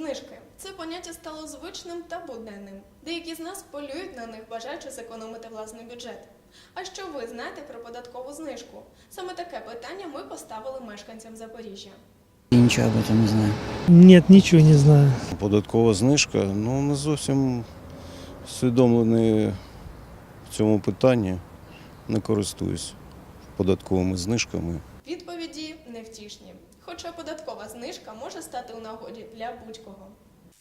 Знижки це поняття стало звичним та буденним. Деякі з нас полюють на них, бажаючи зекономити власний бюджет. А що ви знаєте про податкову знижку? Саме таке питання ми поставили мешканцям Запоріжжя. Я ничего об этом не знаю. Нет, ничего не знаю. Податкова знижка, ну не зовсім усвідомлений в цьому питанні, не користуюсь податковими знижками. Невтішні. Хоча податкова знижка може стати у нагоді для будь-кого.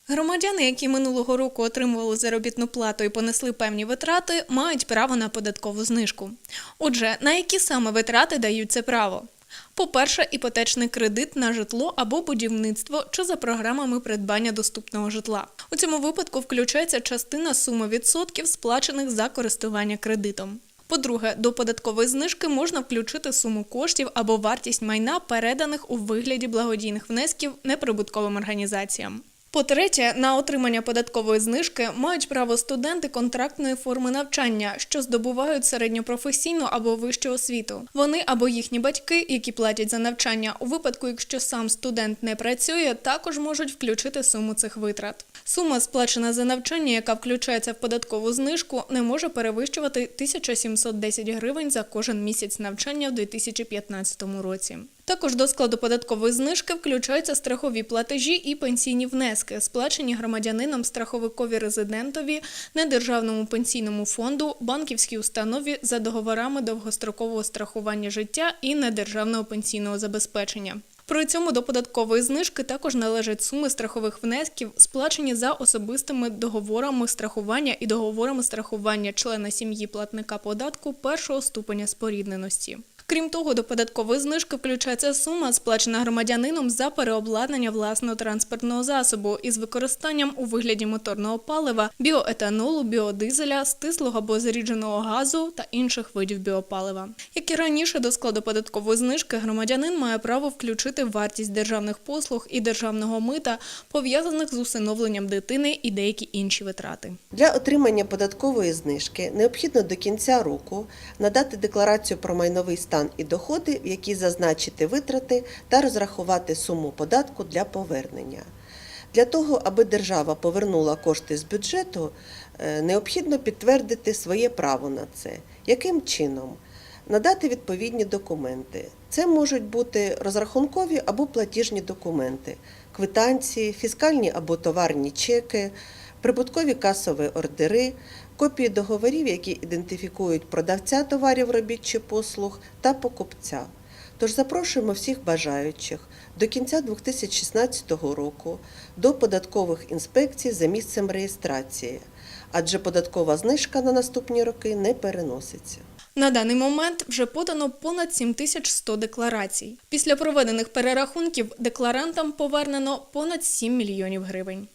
Громадяни, які минулого року отримували заробітну плату і понесли певні витрати, мають право на податкову знижку. Отже, на які саме витрати дають це право? По-перше, іпотечний кредит на житло або будівництво чи за програмами придбання доступного житла. У цьому випадку включається частина суми відсотків, сплачених за користування кредитом. По-друге, до податкової знижки можна включити суму коштів або вартість майна, переданих у вигляді благодійних внесків неприбутковим організаціям. По-третє, на отримання податкової знижки мають право студенти контрактної форми навчання, що здобувають середньопрофесійну або вищу освіту. Вони або їхні батьки, які платять за навчання, у випадку, якщо сам студент не працює, також можуть включити суму цих витрат. Сума, сплачена за навчання, яка включається в податкову знижку, не може перевищувати 1710 гривень за кожен місяць навчання в 2015 році. Також до складу податкової знижки включаються страхові платежі і пенсійні внески, сплачені громадянином страховикові резидентові, недержавному пенсійному фонду, банківській установі за договорами довгострокового страхування життя і недержавного пенсійного забезпечення. При цьому до податкової знижки також належать суми страхових внесків, сплачені за особистими договорами страхування і договорами страхування члена сім'ї платника податку першого ступеня спорідненості. Крім того, до податкової знижки включається сума, сплачена громадянином за переобладнання власного транспортного засобу із використанням у вигляді моторного палива, біоетанолу, біодизеля, стислого або зарідженого газу та інших видів біопалива. Як і раніше, до складу податкової знижки громадянин має право включити вартість державних послуг і державного мита, пов'язаних з усиновленням дитини і деякі інші витрати. Для отримання податкової знижки необхідно до кінця року надати декларацію про майновий стан і доходи, в якій зазначити витрати та розрахувати суму податку для повернення. Для того, аби держава повернула кошти з бюджету, е, необхідно підтвердити своє право на це. Яким чином? Надати відповідні документи. Це можуть бути розрахункові або платіжні документи, квитанції, фіскальні або товарні чеки, прибуткові касові ордери, копії договорів, які ідентифікують продавця товарів, робіт чи послуг та покупця. Тож запрошуємо всіх бажаючих до кінця 2016 року до податкових інспекцій за місцем реєстрації, адже податкова знижка на наступні роки не переноситься. На даний момент вже подано понад 7100 декларацій. Після проведених перерахунків декларантам повернено понад 7 мільйонів гривень.